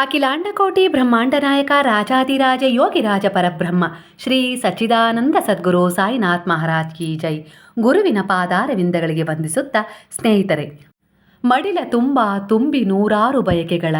ಅಖಿಲಾಂಡಕೋಟಿ ಬ್ರಹ್ಮಾಂಡ ನಾಯಕ ರಾಜಾದಿರಾಜ ಯೋಗಿರಾಜ ಪರಬ್ರಹ್ಮ, ಶ್ರೀ ಸಚ್ಚಿದಾನಂದ ಸದ್ಗುರು ಸಾಯಿನಾಥ್ ಮಹಾರಾಜ್ ಕಿ ಜೈ. ಗುರುವಿನ ಪಾದಾರವಿಂದಗಳಿಗೆ ವಂದಿಸುತ್ತಾ ಸ್ನೇಹಿತರೆ, ಮಡಿಲ ತುಂಬ ತುಂಬಿ ನೂರಾರು ಬಯಕೆಗಳ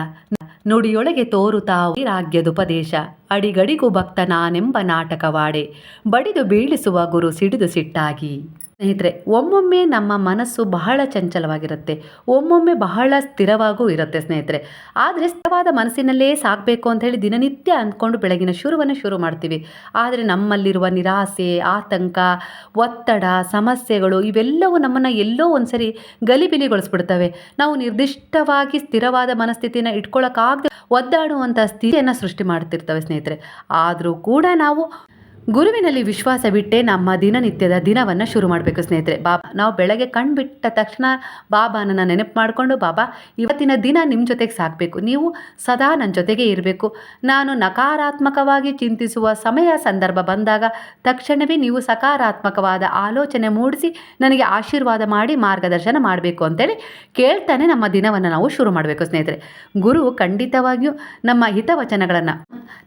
ನುಡಿಯೊಳಗೆ ತೋರುತ್ತಾ ವೈರಾಗ್ಯದುಪದೇಶ. ಅಡಿಗಡಿಗೂ ಭಕ್ತ ನಾನೆಂಬ ನಾಟಕವಾಡೆ. ಬಡಿದು ಬೀಳಿಸುವ ಗುರು ಸಿಡಿದು ಸಿಟ್ಟಾಗಿ. ಸ್ನೇಹಿತರೆ, ಒಮ್ಮೊಮ್ಮೆ ನಮ್ಮ ಮನಸ್ಸು ಬಹಳ ಚಂಚಲವಾಗಿರುತ್ತೆ. ಒಮ್ಮೊಮ್ಮೆ ಬಹಳ ಸ್ಥಿರವಾಗೂ ಇರುತ್ತೆ ಸ್ನೇಹಿತರೆ. ಆದರೆ ಸ್ಥಿರವಾದ ಮನಸ್ಸಿನಲ್ಲೇ ಸಾಕಬೇಕು ಅಂತ ಹೇಳಿ ದಿನನಿತ್ಯ ಅಂದ್ಕೊಂಡು ಬೆಳಗಿನ ಶುರುವನ್ನು ಶುರು ಮಾಡ್ತೀವಿ. ಆದರೆ ನಮ್ಮಲ್ಲಿರುವ ನಿರಾಸೆ, ಆತಂಕ, ಒತ್ತಡ, ಸಮಸ್ಯೆಗಳು ಇವೆಲ್ಲವೂ ನಮ್ಮನ್ನು ಎಲ್ಲೋ ಒಂದ್ಸರಿ ಗಲಿಬಿಲಿಗೊಳಿಸ್ಬಿಡ್ತವೆ. ನಾವು ನಿರ್ದಿಷ್ಟವಾಗಿ ಸ್ಥಿರವಾದ ಮನಸ್ಥಿತಿನ ಇಟ್ಕೊಳ್ಳೋಕ್ಕಾಗದೆ ಒದ್ದಾಡುವಂಥ ಸ್ಥಿತಿಯನ್ನು ಸೃಷ್ಟಿ ಮಾಡ್ತಿರ್ತವೆ ಸ್ನೇಹಿತರೆ. ಆದರೂ ಕೂಡ ನಾವು ಗುರುವಿನಲ್ಲಿ ವಿಶ್ವಾಸ ಬಿಟ್ಟೆ ನಮ್ಮ ದಿನನಿತ್ಯದ ದಿನವನ್ನು ಶುರು ಮಾಡಬೇಕು ಸ್ನೇಹಿತರೆ. ಬಾಬಾ, ನಾವು ಬೆಳಗ್ಗೆ ಕಣ್ಬಿಟ್ಟ ತಕ್ಷಣ ಬಾಬಾನನ್ನು ನೆನಪು ಮಾಡಿಕೊಂಡು, ಬಾಬಾ, ಇವತ್ತಿನ ದಿನ ನಿಮ್ಮ ಜೊತೆಗೆ ಸಾಕಬೇಕು. ನೀವು ಸದಾ ನನ್ನ ಜೊತೆಗೆ ಇರಬೇಕು. ನಾನು ನಕಾರಾತ್ಮಕವಾಗಿ ಚಿಂತಿಸುವ ಸಮಯ ಸಂದರ್ಭ ಬಂದಾಗ ತಕ್ಷಣವೇ ನೀವು ಸಕಾರಾತ್ಮಕವಾದ ಆಲೋಚನೆ ಮೂಡಿಸಿ ನನಗೆ ಆಶೀರ್ವಾದ ಮಾಡಿ ಮಾರ್ಗದರ್ಶನ ಮಾಡಬೇಕು ಅಂತೇಳಿ ಕೇಳ್ತಾನೆ ನಮ್ಮ ದಿನವನ್ನು ನಾವು ಶುರು ಮಾಡಬೇಕು ಸ್ನೇಹಿತರೆ. ಗುರು ಖಂಡಿತವಾಗಿಯೂ ನಮ್ಮ ಹಿತವಚನಗಳನ್ನು,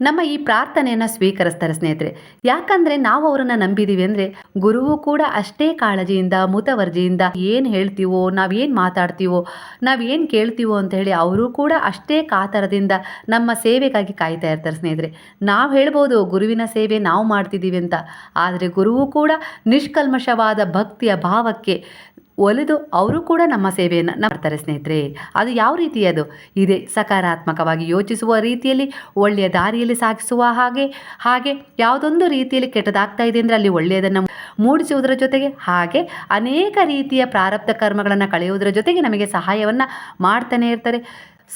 ನಮ್ಮ ಈ ಪ್ರಾರ್ಥನೆಯನ್ನು ಸ್ವೀಕರಿಸ್ತಾರೆ ಸ್ನೇಹಿತರೆ. ಯಾಕಂದರೆ ನಾವು ಅವರನ್ನು ನಂಬಿದ್ದೀವಿ ಅಂದರೆ ಗುರುವು ಕೂಡ ಅಷ್ಟೇ ಕಾಳಜಿಯಿಂದ, ಮುತವರ್ಜಿಯಿಂದ ಏನು ಹೇಳ್ತೀವೋ ನಾವೇನು ಮಾತಾಡ್ತೀವೋ ನಾವೇನು ಕೇಳ್ತೀವೋ ಅಂತ ಹೇಳಿ ಅವರು ಕೂಡ ಅಷ್ಟೇ ಕಾತರದಿಂದ ನಮ್ಮ ಸೇವೆಗಾಗಿ ಕಾಯ್ತಾ ಇರ್ತಾರೆ ಸ್ನೇಹಿತರೆ. ನಾವು ಹೇಳ್ಬೋದು, ಗುರುವಿನ ಸೇವೆ ನಾವು ಮಾಡ್ತಿದ್ದೀವಿ ಅಂತ. ಆದರೆ ಗುರುವು ಕೂಡ ನಿಷ್ಕಲ್ಮಶವಾದ ಭಕ್ತಿಯ ಭಾವಕ್ಕೆ ಒಲಿದು ಅವರು ಕೂಡ ನಮ್ಮ ಸೇವೆಯನ್ನು ಮಾಡ್ತಾರೆ ಸ್ನೇಹಿತರೆ. ಅದು ಯಾವ ರೀತಿ ಅದು? ಇದೆ ಸಕಾರಾತ್ಮಕವಾಗಿ ಯೋಚಿಸುವ ರೀತಿಯಲ್ಲಿ, ಒಳ್ಳೆಯ ದಾರಿಯಲ್ಲಿ ಸಾಗಿಸುವ ಹಾಗೆ ಹಾಗೆ ಯಾವುದೊಂದು ರೀತಿಯಲ್ಲಿ ಕೆಟ್ಟದಾಗ್ತಾ ಇದೆ ಅಂದರೆ ಅಲ್ಲಿ ಒಳ್ಳೆಯದನ್ನು ಮೂಡಿಸುವುದರ ಜೊತೆಗೆ, ಹಾಗೆ ಅನೇಕ ರೀತಿಯ ಪ್ರಾರಬ್ಧ ಕರ್ಮಗಳನ್ನು ಕಳೆಯುವುದರ ಜೊತೆಗೆ ನಮಗೆ ಸಹಾಯವನ್ನು ಮಾಡ್ತಾನೆ ಇರ್ತಾರೆ.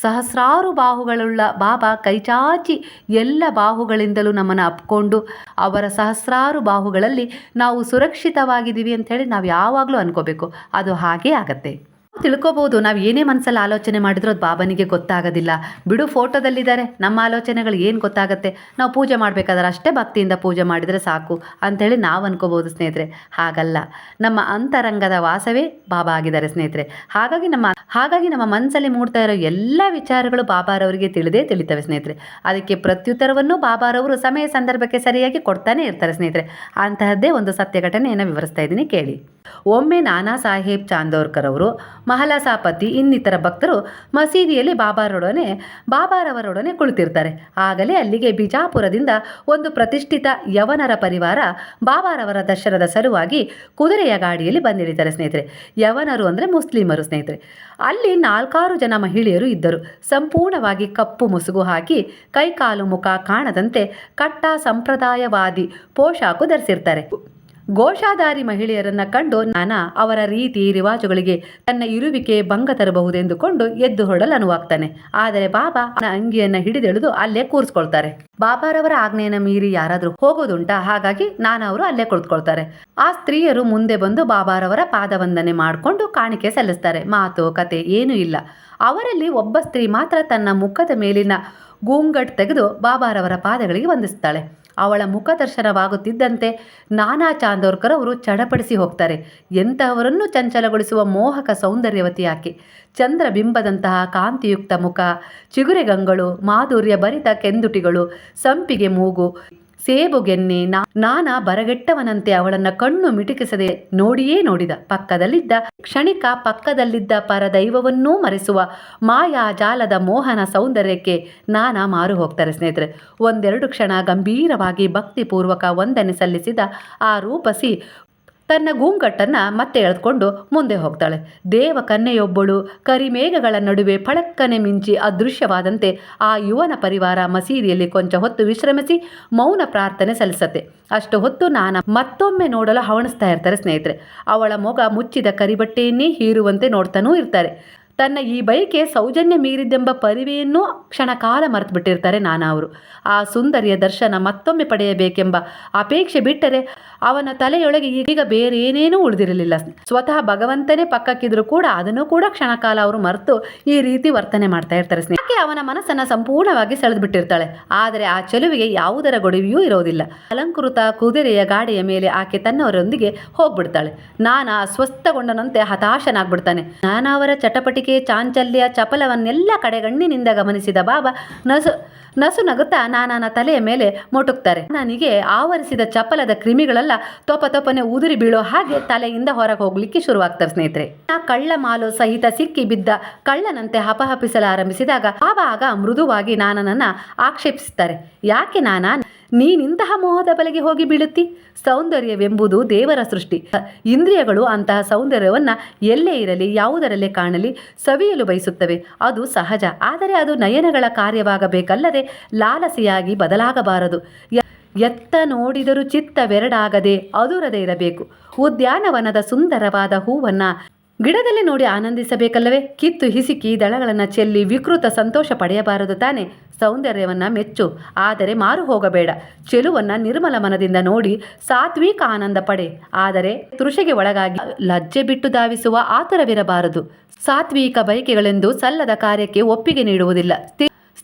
ಸಹಸ್ರಾರು ಬಾಹುಗಳುಳ್ಳ ಬಾಬಾ ಕೈಚಾಚಿ ಎಲ್ಲ ಬಾಹುಗಳಿಂದಲೂ ನಮ್ಮನ್ನು ಅಪ್ಕೊಂಡು ಅವರ ಸಹಸ್ರಾರು ಬಾಹುಗಳಲ್ಲಿ ನಾವು ಸುರಕ್ಷಿತವಾಗಿದ್ದೀವಿ ಅಂಥೇಳಿ ನಾವು ಯಾವಾಗಲೂ ಅನ್ಕೋಬೇಕು. ಅದು ಹಾಗೇ ಆಗತ್ತೆ. ತಿಳ್ಕೊಬೋದು ನಾವು ಏನೇ ಮನಸ್ಸಲ್ಲಿ ಆಲೋಚನೆ ಮಾಡಿದ್ರು ಅದು ಬಾಬನಿಗೆ ಗೊತ್ತಾಗೋದಿಲ್ಲ. ಬಿಡು ಫೋಟೋದಲ್ಲಿದ್ದಾರೆ ನಮ್ಮ ಆಲೋಚನೆಗಳು ಏನು ಗೊತ್ತಾಗುತ್ತೆ? ನಾವು ಪೂಜೆ ಮಾಡಬೇಕಾದ್ರೆ ಅಷ್ಟೇ ಭಕ್ತಿಯಿಂದ ಪೂಜೆ ಮಾಡಿದರೆ ಸಾಕು ಅಂಥೇಳಿ ನಾವು ಅನ್ಕೋಬೋದು ಸ್ನೇಹಿತರೆ. ಹಾಗಲ್ಲ. ನಮ್ಮ ಅಂತರಂಗದ ವಾಸವೇ ಬಾಬಾ ಆಗಿದ್ದಾರೆ ಸ್ನೇಹಿತರೆ. ಹಾಗಾಗಿ ನಮ್ಮ ಹಾಗಾಗಿ ನಮ್ಮ ಮನಸ್ಸಲ್ಲಿ ಮೂಡ್ತಾ ಇರೋ ಎಲ್ಲ ವಿಚಾರಗಳು ಬಾಬಾರವರಿಗೆ ತಿಳಿದೇ ತಿಳಿತವೆ ಸ್ನೇಹಿತರೆ. ಅದಕ್ಕೆ ಪ್ರತ್ಯುತ್ತರವನ್ನು ಬಾಬಾರವರು ಸಮಯ, ಸಂದರ್ಭಕ್ಕೆ ಸರಿಯಾಗಿ ಕೊಡ್ತಾನೆ ಇರ್ತಾರೆ ಸ್ನೇಹಿತರೆ. ಅಂತಹದ್ದೇ ಒಂದು ಸತ್ಯ ಘಟನೆಯನ್ನು ವಿವರಿಸ್ತಾ ಇದ್ದೀನಿ. ಕೇಳಿ. ಒಮ್ಮೆ ನಾನಾ ಸಾಹೇಬ್ ಚಾಂದೋರ್ಕರ್ ಅವರು, ಮಹಲಾಸಾಪತಿ ಇನ್ನಿತರ ಭಕ್ತರು ಮಸೀದಿಯಲ್ಲಿ ಬಾಬಾರೊಡನೆ, ಬಾಬಾರವರೊಡನೆ ಕುಳಿತಿರ್ತಾರೆ. ಆಗಲೇ ಅಲ್ಲಿಗೆ ಬಿಜಾಪುರದಿಂದ ಒಂದು ಪ್ರತಿಷ್ಠಿತ ಯವನರ ಪರಿವಾರ ಬಾಬಾರವರ ದರ್ಶನದ ಸಲುವಾಗಿ ಕುದುರೆಯ ಗಾಡಿಯಲ್ಲಿ ಬಂದಿಳಿತಾರೆ ಸ್ನೇಹಿತರೆ. ಯವನರು ಅಂದರೆ ಮುಸ್ಲಿಮರು ಸ್ನೇಹಿತರೆ. ಅಲ್ಲಿ ನಾಲ್ಕಾರು ಜನ ಮಹಿಳೆಯರು ಇದ್ದರು. ಸಂಪೂರ್ಣವಾಗಿ ಕಪ್ಪು ಮುಸುಗು ಹಾಕಿ ಕೈಕಾಲು ಮುಖ ಕಾಣದಂತೆ ಕಟ್ಟ ಸಂಪ್ರದಾಯವಾದಿ ಪೋಷಾಕು ಧರಿಸಿರ್ತಾರೆ. ಘೋಷಾಧಾರಿ ಮಹಿಳೆಯರನ್ನ ಕಂಡು ನಾನಾ ಅವರ ರೀತಿ ರಿವಾಜುಗಳಿಗೆ ತನ್ನ ಇರುವಿಕೆ ಭಂಗ ತರಬಹುದೆಂದುಕೊಂಡು ಎದ್ದು ಹೊರಡಲು ಅನುವಾಗ್ತಾನೆ. ಆದರೆ ಬಾಬಾ ಅಂಗಿಯನ್ನ ಹಿಡಿದೆಳೆದು ಅಲ್ಲೇ ಕೂರಿಸ್ಕೊಳ್ತಾರೆ. ಬಾಬಾರವರ ಆಜ್ಞೆಯನ್ನು ಮೀರಿ ಯಾರಾದರೂ ಹೋಗೋದುಂಟಾ? ಹಾಗಾಗಿ ಅವರು ಅಲ್ಲೇ ಕುಳಿತುಕೊಳ್ತಾರೆ. ಆ ಸ್ತ್ರೀಯರು ಮುಂದೆ ಬಂದು ಬಾಬಾರವರ ಪಾದವಂದನೆ ಮಾಡಿಕೊಂಡು ಕಾಣಿಕೆ ಸಲ್ಲಿಸ್ತಾರೆ. ಮಾತು, ಕತೆ ಏನೂ ಇಲ್ಲ. ಅವರಲ್ಲಿ ಒಬ್ಬ ಸ್ತ್ರೀ ಮಾತ್ರ ತನ್ನ ಮುಖದ ಮೇಲಿನ ಗೂಂಗಟ್ ತೆಗೆದು ಬಾಬಾರವರ ಪಾದಗಳಿಗೆ ವಂದಿಸ್ತಾಳೆ. ಅವಳ ಮುಖದರ್ಶನವಾಗುತ್ತಿದ್ದಂತೆ ನಾನಾ ಚಾಂದೋರ್ಕರ್ ಅವರು ಚಡಪಡಿಸಿ ಹೋಗ್ತಾರೆ. ಎಂತಹವರನ್ನು ಚಂಚಲಗೊಳಿಸುವ ಮೋಹಕ ಸೌಂದರ್ಯವತಿ ಆಕೆ. ಚಂದ್ರಬಿಂಬದಂತಹ ಕಾಂತಿಯುಕ್ತ ಮುಖ ಚಿಗುರೆಗಂಗಳು ಮಾಧುರ್ಯ ಭರಿತ ಕೆಂದುಟಿಗಳು, ಸಂಪಿಗೆ ಮೂಗು ಸೇಬುಗೆನ್ನೆ ನಾನಾ ಬರಗೆಟ್ಟವನಂತೆ ಅವಳನ್ನ ಕಣ್ಣು ಮಿಟುಕಿಸದೆ ನೋಡಿಯೇ ನೋಡಿದ. ಪಕ್ಕದಲ್ಲಿದ್ದ ಕ್ಷಣಿಕ ಪಕ್ಕದಲ್ಲಿದ್ದ ಪರದೈವವನ್ನೂ ಮರೆಸುವ ಮಾಯಾ ಜಾಲದ ಮೋಹನ ಸೌಂದರ್ಯಕ್ಕೆ ನಾನಾ ಮಾರು ಹೋಗ್ತಾರೆ ಸ್ನೇಹಿತರೆ. ಒಂದೆರಡು ಕ್ಷಣ ಗಂಭೀರವಾಗಿ ಭಕ್ತಿಪೂರ್ವಕ ವಂದನೆ ಸಲ್ಲಿಸಿದ ಆ ರೂಪಸಿ ತನ್ನ ಗೂಂಗಟ್ಟನ್ನು ಮತ್ತೆ ಎಳೆದುಕೊಂಡು ಮುಂದೆ ಹೋಗ್ತಾಳೆ. ದೇವ ಕನ್ನೆಯೊಬ್ಬಳು ಕರಿಮೇಘಗಳ ನಡುವೆ ಫಳಕ್ಕನೆ ಮಿಂಚಿ ಅದೃಶ್ಯವಾದಂತೆ ಆ ಯುವನ ಪರಿವಾರ ಮಸೀದಿಯಲ್ಲಿ ಕೊಂಚ ಹೊತ್ತು ವಿಶ್ರಮಿಸಿ ಮೌನ ಪ್ರಾರ್ಥನೆ ಸಲ್ಲಿಸತ್ತೆ. ಅಷ್ಟು ಹೊತ್ತು ನಾನ ಮತ್ತೊಮ್ಮೆ ನೋಡಲು ಹವಣಿಸ್ತಾ ಇರ್ತಾರೆ ಸ್ನೇಹಿತರೆ. ಅವಳ ಮೊಗ ಮುಚ್ಚಿದ ಕರಿಬಟ್ಟೆಯನ್ನೇ ಹೀರುವಂತೆ ನೋಡ್ತಾನೂ ಇರ್ತಾರೆ. ತನ್ನ ಈ ಬಯಕೆ ಸೌಜನ್ಯ ಮೀರಿದ್ದೆಂಬ ಪರಿವೆಯನ್ನು ಕ್ಷಣಕಾಲ ಮರೆತುಬಿಟ್ಟಿರ್ತಾರೆ ನಾನಾ ಅವರು. ಆ ಸುಂದರಿಯ ದರ್ಶನ ಮತ್ತೊಮ್ಮೆ ಪಡೆಯಬೇಕೆಂಬ ಅಪೇಕ್ಷೆ ಬಿಟ್ಟರೆ ಅವನ ತಲೆಯೊಳಗೆ ಈಗ ಬೇರೆ ಏನೇನೂ ಉಳಿದಿರಲಿಲ್ಲ. ಸ್ವತಃ ಭಗವಂತನೇ ಪಕ್ಕಕ್ಕಿದ್ರು ಕೂಡ ಅದನ್ನು ಕೂಡ ಕ್ಷಣಕಾಲ ಅವರು ಮರೆತು ಈ ರೀತಿ ವರ್ತನೆ ಮಾಡ್ತಾ ಇರ್ತಾರೆ ಸ್ನೇಹಕ್ಕೆ ಅವನ ಮನಸ್ಸನ್ನು ಸಂಪೂರ್ಣವಾಗಿ ಸೆಳೆದು ಬಿಟ್ಟಿರ್ತಾಳೆ ಆದರೆ ಆ ಚೆಲುವಿಗೆ ಯಾವುದರ ಗೊಡವೆಯೂ ಇರೋದಿಲ್ಲ. ಅಲಂಕೃತ ಕುದುರೆಯ ಗಾಡಿಯ ಮೇಲೆ ಆಕೆ ತನ್ನವರೊಂದಿಗೆ ಹೋಗ್ಬಿಡ್ತಾಳೆ. ನಾನಾ ಅಸ್ವಸ್ಥಗೊಂಡನಂತೆ ಹತಾಶನಾಗ್ಬಿಡ್ತಾನೆ. ನಾನಾ ಅವರ ಚಟಪಟಿ ನಾಚಿಕೆ ಚಾಂಚಲ್ಯ ಚಪಲವನ್ನೆಲ್ಲ ಕಡೆಗಣ್ಣಿನಿಂದ ಗಮನಿಸಿದ ಬಾಬಾ ನಸು ನಸು ನಗುತ್ತಾ ನಾನಾನ ತಲೆಯ ಮೇಲೆ ಮೊಟುಕ್ತಾರೆ. ನನಗೆ ಆವರಿಸಿದ ಚಪ್ಪಲದ ಕ್ರಿಮಿಗಳೆಲ್ಲ ತೊಪ ತೋಪನೆ ಉದುರಿ ಬೀಳೋ ಹಾಗೆ ತಲೆಯಿಂದ ಹೊರಗೆ ಹೋಗ್ಲಿಕ್ಕೆ ಶುರುವಾಗ್ತಾರೆ ಸ್ನೇಹಿತರೆ. ಆ ಕಳ್ಳ ಮಾಲು ಸಹಿತ ಸಿಕ್ಕಿ ಬಿದ್ದ ಕಳ್ಳನಂತೆ ಹಪಹಪಿಸಲಾರಂಭಿಸಿದಾಗ ಆಗ ಮೃದುವಾಗಿ ನಾನನನ್ನ ಆಕ್ಷೇಪಿಸುತ್ತಾರೆ ಯಾಕೆ ನಾನಾ? ನೀನಿಂತಹ ಮೋಹದ ಬಲೆಗೆ ಹೋಗಿ ಬೀಳುತ್ತಿ? ಸೌಂದರ್ಯವೆಂಬುದು ದೇವರ ಸೃಷ್ಟಿ. ಇಂದ್ರಿಯಗಳು ಅಂತಹ ಸೌಂದರ್ಯವನ್ನು ಎಲ್ಲೇ ಇರಲಿ, ಯಾವುದರಲ್ಲೇ ಕಾಣಲಿ ಸವಿಯಲು ಬಯಸುತ್ತವೆ. ಅದು ಸಹಜ. ಆದರೆ ಅದು ನಯನಗಳ ಕಾರ್ಯವಾಗಬೇಕಲ್ಲದೆ ಲಾಲಸೆಯಾಗಿ ಬದಲಾಗಬಾರದು. ಎತ್ತ ನೋಡಿದರೂ ಚಿತ್ತವೆರಡಾಗದೆ ಅದುರದೇ ಇರಬೇಕು. ಉದ್ಯಾನವನದ ಸುಂದರವಾದ ಹೂವನ್ನ ಗಿಡದಲ್ಲಿ ನೋಡಿ ಆನಂದಿಸಬೇಕಲ್ಲವೇ? ಕಿತ್ತು ಹಿಸಿಕಿ ದಳಗಳನ್ನು ಚೆಲ್ಲಿ ವಿಕೃತ ಸಂತೋಷ ಪಡೆಯಬಾರದು ತಾನೆ? ಸೌಂದರ್ಯವನ್ನ ಮೆಚ್ಚು. ಆದರೆ ಮಾರು ಹೋಗಬೇಡ. ಚೆಲುವನ್ನ ನಿರ್ಮಲ ಮನದಿಂದ ನೋಡಿ ಸಾತ್ವಿಕ ಆನಂದ ಪಡೆ. ಆದರೆ ತೃಷೆಗೆ ಒಳಗಾಗಿ ಲಜ್ಜೆ ಬಿಟ್ಟು ಧಾವಿಸುವ ಆತುರವಿರಬಾರದು. ಸಾತ್ವಿಕ ಬಯಕೆಗಳೆಂದು ಸಲ್ಲದ ಕಾರ್ಯಕ್ಕೆ ಒಪ್ಪಿಗೆ ನೀಡುವುದಿಲ್ಲ.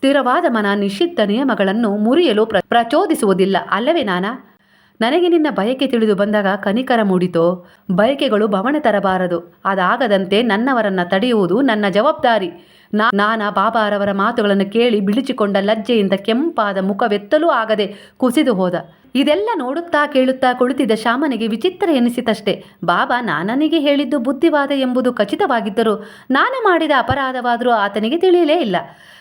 ಸ್ಥಿರವಾದ ಮನ ನಿಷಿದ್ಧ ನಿಯಮಗಳನ್ನು ಮುರಿಯಲು ಪ್ರ ಪ್ರಚೋದಿಸುವುದಿಲ್ಲ. ಅಲ್ಲವೇ ನಾನಾ? ನನಗೆ ನಿನ್ನ ಬಯಕೆ ತಿಳಿದು ಬಂದಾಗ ಕನಿಕರ ಮೂಡಿತೋ? ಬಯಕೆಗಳು ಬವಣೆ ತರಬಾರದು. ಅದಾಗದಂತೆ ನನ್ನವರನ್ನ ತಡೆಯುವುದು ನನ್ನ ಜವಾಬ್ದಾರಿ. ನಾ ನಾನ ಬಾಬಾರವರ ಮಾತುಗಳನ್ನು ಕೇಳಿ ಬಿಳಿಚಿಕೊಂಡ ಲಜ್ಜೆಯಿಂದ ಕೆಂಪಾದ ಮುಖವೆತ್ತಲೂ ಆಗದೆ ಕುಸಿದು ಹೋದ. ಇದೆಲ್ಲ ನೋಡುತ್ತಾ ಕೇಳುತ್ತಾ ಕುಳಿತಿದ್ದ ಶ್ಯಾಮನಿಗೆ ವಿಚಿತ್ರ ಎನಿಸಿತಷ್ಟೇ. ಬಾಬಾ ನಾನನಿಗೆ ಹೇಳಿದ್ದು ಬುದ್ಧಿವಾದ ಎಂಬುದು ಖಚಿತವಾಗಿದ್ದರೂ ನಾನು ಮಾಡಿದ ಅಪರಾಧವಾದರೂ ಆತನಿಗೆ ತಿಳಿಯಲೇ ಇಲ್ಲ.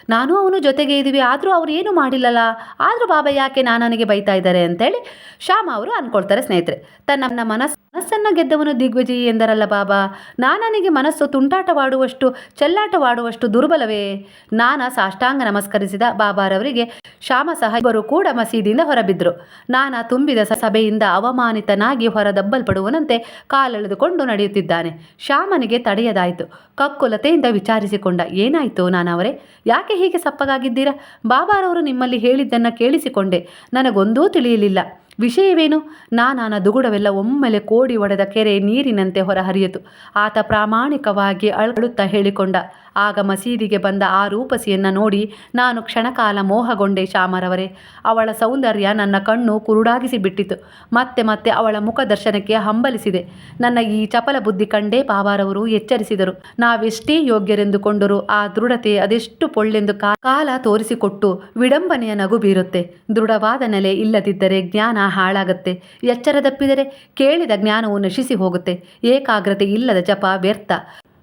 ನಾನು ಅವನು ಜೊತೆಗೆ ಇದ್ದೀವಿ, ಆದರೂ ಅವರು ಏನು ಮಾಡಿಲ್ಲಲ್ಲ ಆದರೂ ಬಾಬಾ ಯಾಕೆ ನಾನನಿಗೆ ಬೈತಾ ಇದ್ದಾರೆ ಅಂತೇಳಿ ಶ್ಯಾಮ ಅವರು ಅಂದ್ಕೊಳ್ತಾರೆ ಸ್ನೇಹಿತರೆ. ತನ್ನ ಮನಸ್ಸು ಮನಸ್ಸನ್ನು ಗೆದ್ದವನು ದಿಗ್ವಿಜಯಿ ಎಂದರಲ್ಲ ಬಾಬಾ? ನಾನನಿಗೆ ಮನಸ್ಸು ತುಂಟಾಟವಾಡುವಷ್ಟು, ಚೆಲ್ಲಾಟವಾಡುವಷ್ಟು ದುರ್ಬಲವೇ? ನಾನ ಸಾಷ್ಟಾಂಗ ನಮಸ್ಕರಿಸಿದ ಬಾಬಾರವರಿಗೆ ಶ್ಯಾಮ ಸಹ ಇಬ್ಬರು ಕೂಡ ಮಸೀದಿಯಿಂದ ಹೊರಬಿದ್ರು ನಾನ ತುಂಬಿದ ಸಭೆಯಿಂದ ಅವಮಾನಿತನಾಗಿ ಹೊರದಬ್ಬಲ್ಪಡುವನಂತೆ ಕಾಲೆಳೆದುಕೊಂಡು ನಡೆಯುತ್ತಿದ್ದಾನೆ. ಶ್ಯಾಮನಿಗೆ ತಡೆಯದಾಯಿತು. ಕಕ್ಕುಲತೆಯಿಂದ ವಿಚಾರಿಸಿಕೊಂಡ, ಏನಾಯಿತು ನಾನವರೇ? ಯಾಕೆ ಹೀಗೆ ಸಪ್ಪಗಾಗಿದ್ದೀರಾ? ಬಾಬಾರವರು ನಿಮ್ಮಲ್ಲಿ ಹೇಳಿದ್ದನ್ನು ಕೇಳಿಸಿಕೊಂಡೆ. ನನಗೊಂದೂ ತಿಳಿಯಲಿಲ್ಲ. ವಿಷಯವೇನು? ನಾನಾನ ದುಗುಡವೆಲ್ಲ ಒಮ್ಮೆಲೆ ಕೋಡಿ ಒಡೆದ ಕೆರೆ ನೀರಿನಂತೆ ಹೊರಹರಿಯಿತು. ಆತ ಪ್ರಾಮಾಣಿಕವಾಗಿ ಅಳುತ್ತಾ ಹೇಳಿಕೊಂಡ ಆಗ ಮಸೀದಿಗೆ ಬಂದ ಆ ರೂಪಸಿಯನ್ನು ನೋಡಿ ನಾನು ಕ್ಷಣಕಾಲ ಮೋಹಗೊಂಡೆ ಶ್ಯಾಮರವರೇ ಅವಳ ಸೌಂದರ್ಯ ನನ್ನ ಕಣ್ಣು ಕುರುಡಾಗಿಸಿ ಬಿಟ್ಟಿತು ಮತ್ತೆ ಮತ್ತೆ ಅವಳ ಮುಖ ದರ್ಶನಕ್ಕೆ ಹಂಬಲಿಸಿದೆ. ನನ್ನ ಈ ಚಪಲ ಬುದ್ಧಿ ಕಂಡೇ ಪಾವಾರವರು ಎಚ್ಚರಿಸಿದರು. ನಾವೆಷ್ಟೇ ಯೋಗ್ಯರೆಂದುಕೊಂಡರು ಆ ದೃಢತೆ ಅದೆಷ್ಟು ಪೊಳ್ಳೆಂದು ಕಾಲ ತೋರಿಸಿಕೊಟ್ಟು ವಿಡಂಬನೆಯ ನಗು ಬೀರುತ್ತೆ. ದೃಢವಾದ ನೆಲೆ ಇಲ್ಲದಿದ್ದರೆ ಜ್ಞಾನ ಹಾಳಾಗತ್ತೆ. ಎಚ್ಚರದಪ್ಪಿದರೆ ಕೇಳಿದ ಜ್ಞಾನವು ನಶಿಸಿ ಹೋಗುತ್ತೆ. ಏಕಾಗ್ರತೆ ಇಲ್ಲದ ಜಪ ವ್ಯರ್ಥ.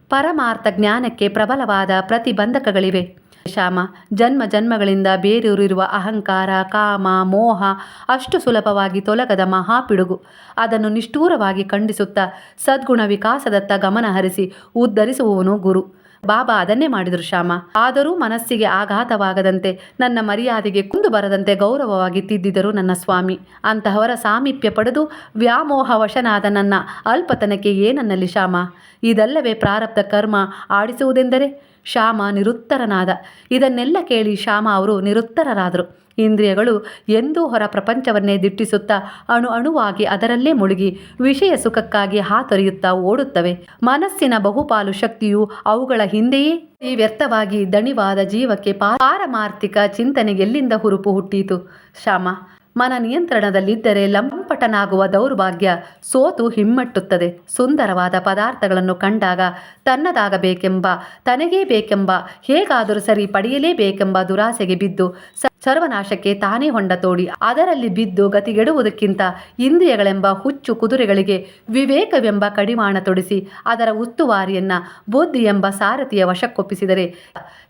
ಪರಮಾರ್ಥ ಜ್ಞಾನಕ್ಕೆ ಪ್ರಬಲವಾದ ಪ್ರತಿಬಂಧಕಗಳಿವೆ. ಶಾಮ ಜನ್ಮ ಜನ್ಮಗಳಿಂದ ಬೇರೂರಿರುವ ಅಹಂಕಾರ, ಕಾಮ, ಮೋಹ ಅಷ್ಟು ಸುಲಭವಾಗಿ ತೊಲಗದ ಮಹಾಪಿಡುಗು. ಅದನ್ನು ನಿಷ್ಠೂರವಾಗಿ ಖಂಡಿಸುತ್ತಾ ಸದ್ಗುಣ ವಿಕಾಸದತ್ತ ಗಮನಹರಿಸಿ ಉದ್ಧರಿಸುವವನು ಗುರು. ಬಾಬಾ ಅದನ್ನೇ ಮಾಡಿದರು ಶ್ಯಾಮ. ಆದರೂ ಮನಸ್ಸಿಗೆ ಆಘಾತವಾಗದಂತೆ ನನ್ನ ಮರ್ಯಾದೆಗೆ ಕುಂದು ಬರದಂತೆ ಗೌರವವಾಗಿ ತಿದ್ದಿದರು ನನ್ನ ಸ್ವಾಮಿ. ಅಂತಹವರ ಸಾಮೀಪ್ಯ ಪಡೆದು ವ್ಯಾಮೋಹವಶನಾದ ನನ್ನ ಅಲ್ಪತನಕ್ಕೆ ಏನನ್ನಲ್ಲಿ ಶ್ಯಾಮ? ಇದಲ್ಲವೇ ಪ್ರಾರಬ್ಧ ಕರ್ಮ ಆಡಿಸುವುದೆಂದರೆ? ಶ್ಯಾಮ ನಿರುತ್ತರನಾದ. ಇದನ್ನೆಲ್ಲ ಕೇಳಿ ಶ್ಯಾಮ ಅವರು ನಿರುತ್ತರರಾದರು. ಇಂದ್ರಿಯಗಳು ಎಂದೂ ಹೊರ ಪ್ರಪಂಚವನ್ನೇ ದಿಟ್ಟಿಸುತ್ತಾ ಅಣು ಅಣುವಾಗಿ ಅದರಲ್ಲೇ ಮುಳುಗಿ ವಿಷಯ ಸುಖಕ್ಕಾಗಿ ಹಾತೊರೆಯುತ್ತಾ ಓಡುತ್ತವೆ. ಮನಸ್ಸಿನ ಬಹುಪಾಲು ಶಕ್ತಿಯು ಅವುಗಳ ಹಿಂದೆಯೇ ಈ ವ್ಯರ್ಥವಾಗಿ ದಣಿವಾದ ಜೀವಕ್ಕೆ ಪಾರಮಾರ್ಥಿಕ ಚಿಂತನೆಗೆಲ್ಲಿಂದ ಹುರುಪು ಹುಟ್ಟೀತು? ಶ್ಯಾಮ ಮನ ನಿಯಂತ್ರಣದಲ್ಲಿದ್ದರೆ ಲಂಪಟನಾಗುವ ದೌರ್ಭಾಗ್ಯ ಸೋತು ಹಿಮ್ಮಟ್ಟುತ್ತದೆ. ಸುಂದರವಾದ ಪದಾರ್ಥಗಳನ್ನು ಕಂಡಾಗ ತನ್ನದಾಗಬೇಕೆಂಬ, ತನಗೇ ಬೇಕೆಂಬ, ಹೇಗಾದರೂ ಸರಿ ಪಡೆಯಲೇಬೇಕೆಂಬ ದುರಾಸೆಗೆ ಬಿದ್ದು ಸರ್ವನಾಶಕ್ಕೆ ತಾನೇ ಹೊಂಡ ತೋಡಿ ಅದರಲ್ಲಿ ಬಿದ್ದು ಗತಿಗೆಡುವುದಕ್ಕಿಂತ ಇಂದ್ರಿಯಗಳೆಂಬ ಹುಚ್ಚು ಕುದುರೆಗಳಿಗೆ ವಿವೇಕವೆಂಬ ಕಡಿವಾಣ ತೊಡಿಸಿ ಅದರ ಉಸ್ತುವಾರಿಯನ್ನ ಬುದ್ಧಿ ಎಂಬ ಸಾರಥಿಯ ವಶಕ್ಕೊಪ್ಪಿಸಿದರೆ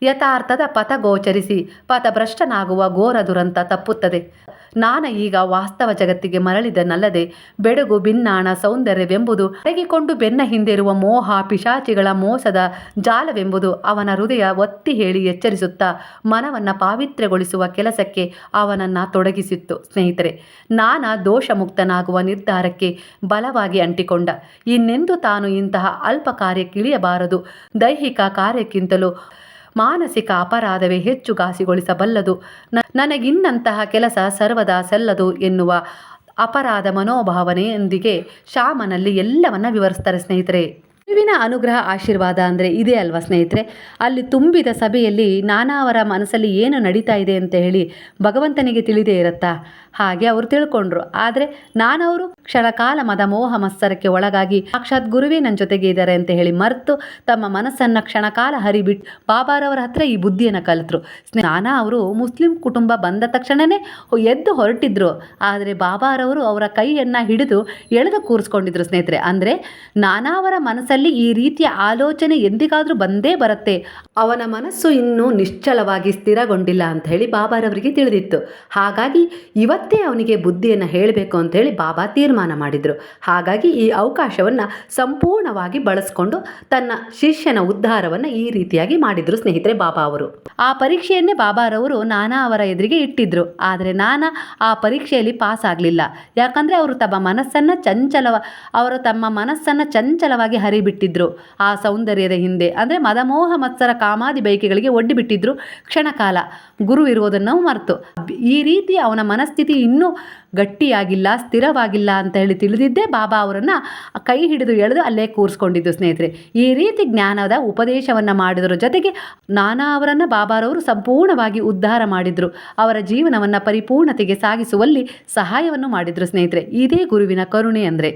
ಯಥಾರ್ಥದ ಪಥ ಗೋಚರಿಸಿ ಪಥಭ್ರಷ್ಟನಾಗುವ ಘೋರ ದುರಂತ ತಪ್ಪುತ್ತದೆ. ನಾನ ಈಗ ವಾಸ್ತವ ಜಗತ್ತಿಗೆ ಮರಳಿದನಲ್ಲದೆ ಬೆಡಗು ಬಿನ್ನಾಣ ಸೌಂದರ್ಯವೆಂಬುದು ಅಡಗಿಕೊಂಡು ಬೆನ್ನ ಹಿಂದಿರುವ ಮೋಹ ಪಿಶಾಚಿಗಳ ಮೋಸದ ಜಾಲವೆಂಬುದು ಅವನ ಹೃದಯ ಒತ್ತಿ ಹೇಳಿ ಎಚ್ಚರಿಸುತ್ತಾ ಮನವನ್ನು ಪಾವಿತ್ರ್ಯಗೊಳಿಸುವ ಕೆಲಸಕ್ಕೆ ಅವನನ್ನು ತೊಡಗಿಸಿತ್ತು. ಸ್ನೇಹಿತರೆ, ನಾನ ದೋಷಮುಕ್ತನಾಗುವ ನಿರ್ಧಾರಕ್ಕೆ ಬಲವಾಗಿ ಅಂಟಿಕೊಂಡ. ಇನ್ನೆಂದು ತಾನು ಇಂತಹ ಅಲ್ಪ ಕಾರ್ಯಕ್ಕಿಳಿಯಬಾರದು ದೈಹಿಕ ಕಾರ್ಯಕ್ಕಿಂತಲೂ ಮಾನಸಿಕ ಅಪರಾಧವೇ ಹೆಚ್ಚು ಘಾಸಿಗೊಳಿಸಬಲ್ಲದು. ನನಗಿನ್ನಂತಹ ಕೆಲಸ ಸರ್ವದಾ ಸಲ್ಲದು ಎನ್ನುವ ಅಪರಾಧ ಮನೋಭಾವನೆಯೊಂದಿಗೆ ಶ್ಯಾಮನಲ್ಲಿ ಎಲ್ಲವನ್ನ ವಿವರಿಸ್ತಾರೆ ಸ್ನೇಹಿತರೆ. ಗುರುವಿನ ಅನುಗ್ರಹ ಆಶೀರ್ವಾದ ಅಂದರೆ ಇದೇ ಅಲ್ವಾ ಸ್ನೇಹಿತರೆ? ಅಲ್ಲಿ ತುಂಬಿದ ಸಭೆಯಲ್ಲಿ ನಾನಾವರ ಮನಸ್ಸಲ್ಲಿ ಏನು ನಡೀತಾ ಇದೆ ಅಂತ ಹೇಳಿ ಭಗವಂತನಿಗೆ ತಿಳಿದೇ ಇರುತ್ತಾ? ಹಾಗೆ ಅವರು ತಿಳ್ಕೊಂಡ್ರು. ಆದರೆ ನಾನವರು ಕ್ಷಣಕಾಲ ಮದ ಮೋಹ ಮತ್ಸರಕ್ಕೆ ಒಳಗಾಗಿ ಸಾಕ್ಷಾತ್ ಗುರುವೇ ನನ್ನ ಜೊತೆಗೆ ಇದ್ದಾರೆ ಅಂತ ಹೇಳಿ ಮರೆತು ತಮ್ಮ ಮನಸ್ಸನ್ನು ಕ್ಷಣಕಾಲ ಹರಿಬಿಟ್ಟು ಬಾಬಾರವರ ಹತ್ರ ಈ ಬುದ್ಧಿಯನ್ನು ಕಲಿತರು. ನಾನಾ ಅವರು ಮುಸ್ಲಿಂ ಕುಟುಂಬ ಬಂದ ತಕ್ಷಣವೇ ಎದ್ದು ಹೊರಟಿದ್ರು. ಆದರೆ ಬಾಬಾರವರು ಅವರ ಕೈಯನ್ನು ಹಿಡಿದು ಎಳೆದು ಕೂರಿಸ್ಕೊಂಡಿದ್ರು ಸ್ನೇಹಿತರೆ. ಅಂದರೆ ನಾನಾವರ ಮನಸ್ಸಲ್ಲಿ ಈ ರೀತಿಯ ಆಲೋಚನೆ ಎಂದಿಗಾದರೂ ಬಂದೇ ಬರುತ್ತೆ. ಅವನ ಮನಸ್ಸು ಇನ್ನೂ ನಿಶ್ಚಲವಾಗಿ ಸ್ಥಿರಗೊಂಡಿಲ್ಲ ಅಂತ ಹೇಳಿ ಬಾಬಾರವರಿಗೆ ತಿಳಿದಿತ್ತು. ಹಾಗಾಗಿ ಇವತ್ತೇ ಅವನಿಗೆ ಬುದ್ಧಿಯನ್ನು ಹೇಳಬೇಕು ಅಂತ ಹೇಳಿ ಬಾಬಾ ತೀರ್ಮಾನ ಮಾಡಿದರು. ಹಾಗಾಗಿ ಈ ಅವಕಾಶವನ್ನು ಸಂಪೂರ್ಣವಾಗಿ ಬಳಸ್ಕೊಂಡು ತನ್ನ ಶಿಷ್ಯನ ಉದ್ಧಾರವನ್ನು ಈ ರೀತಿಯಾಗಿ ಮಾಡಿದರು ಸ್ನೇಹಿತರೆ ಬಾಬಾ ಅವರು. ಆ ಪರೀಕ್ಷೆಯನ್ನೇ ಬಾಬಾರವರು ನಾನಾ ಅವರ ಎದುರಿಗೆ ಇಟ್ಟಿದ್ರು. ಆದರೆ ನಾನಾ ಆ ಪರೀಕ್ಷೆಯಲ್ಲಿ ಪಾಸ್ ಆಗಲಿಲ್ಲ. ಯಾಕಂದರೆ ಅವರು ತಮ್ಮ ಮನಸ್ಸನ್ನು ಚಂಚಲವ, ಅವರು ತಮ್ಮ ಮನಸ್ಸನ್ನು ಚಂಚಲವಾಗಿ ಹರಿಬಿಟ್ಟಿದ್ರು. ಆ ಸೌಂದರ್ಯದ ಹಿಂದೆ, ಅಂದರೆ ಮದಮೋಹ ಮತ್ಸರ ಕಾಮಾದಿ ಬೈಕೆಗಳಿಗೆ ಒಡ್ಡಿಬಿಟ್ಟಿದ್ರು ಕ್ಷಣಕಾಲ. ಗುರು ಇರುವುದನ್ನು ಮರೆತು. ಈ ರೀತಿ ಅವನ ಮನಸ್ಥಿತಿ ಇನ್ನೂ ಗಟ್ಟಿಯಾಗಿಲ್ಲ, ಸ್ಥಿರವಾಗಿಲ್ಲ ಅಂತ ಹೇಳಿ ತಿಳಿದಿದ್ದೇ ಬಾಬಾ ಅವರನ್ನು ಕೈ ಹಿಡಿದು ಎಳೆದು ಅಲ್ಲೇ ಕೂರಿಸ್ಕೊಂಡಿದ್ದು ಸ್ನೇಹಿತರೆ. ಈ ರೀತಿ ಜ್ಞಾನದ ಉಪದೇಶವನ್ನು ಮಾಡಿದರ ಜೊತೆಗೆ ನಾನಾ ಅವರನ್ನು ಬಾಬಾರವರು ಸಂಪೂರ್ಣವಾಗಿ ಉದ್ಧಾರ ಮಾಡಿದರು. ಅವರ ಜೀವನವನ್ನು ಪರಿಪೂರ್ಣತೆಗೆ ಸಾಗಿಸುವಲ್ಲಿ ಸಹಾಯವನ್ನು ಮಾಡಿದರು ಸ್ನೇಹಿತರೆ. ಇದೇ ಗುರುವಿನ ಕರುಣೆ ಅಂದರೆ,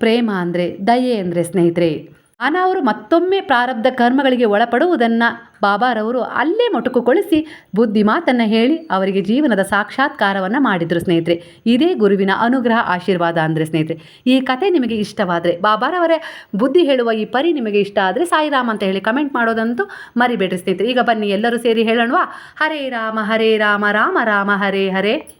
ಪ್ರೇಮ ಅಂದರೆ, ದಯೆ ಅಂದರೆ ಸ್ನೇಹಿತರೆ. ನಾನವರು ಮತ್ತೊಮ್ಮೆ ಪ್ರಾರಬ್ಧ ಕರ್ಮಗಳಿಗೆ ಒಳಪಡುವುದನ್ನು ಬಾಬಾರವರು ಅಲ್ಲೇ ಮೊಟಕುಗೊಳಿಸಿ ಬುದ್ಧಿ ಮಾತನ್ನು ಹೇಳಿ ಅವರಿಗೆ ಜೀವನದ ಸಾಕ್ಷಾತ್ಕಾರವನ್ನು ಮಾಡಿದರು ಸ್ನೇಹಿತರೆ. ಇದೇ ಗುರುವಿನ ಅನುಗ್ರಹ, ಆಶೀರ್ವಾದ ಅಂದರೆ ಸ್ನೇಹಿತರೆ. ಈ ಕತೆ ನಿಮಗೆ ಇಷ್ಟವಾದರೆ, ಬಾಬಾರವರ ಬುದ್ಧಿ ಹೇಳುವ ಈ ಪರಿ ನಿಮಗೆ ಇಷ್ಟ ಆದರೆ ಸಾಯಿರಾಮ್ ಅಂತ ಹೇಳಿ ಕಮೆಂಟ್ ಮಾಡೋದಂತೂ ಮರಿಬೇಡ್ರಿ ಸ್ನೇಹಿತರೆ. ಈಗ ಬನ್ನಿ ಎಲ್ಲರೂ ಸೇರಿ ಹೇಳೋಣವಾ? ಹರೇ ರಾಮ ಹರೇ ರಾಮ ರಾಮ ರಾಮ, ಹರೇ ಹರೇ.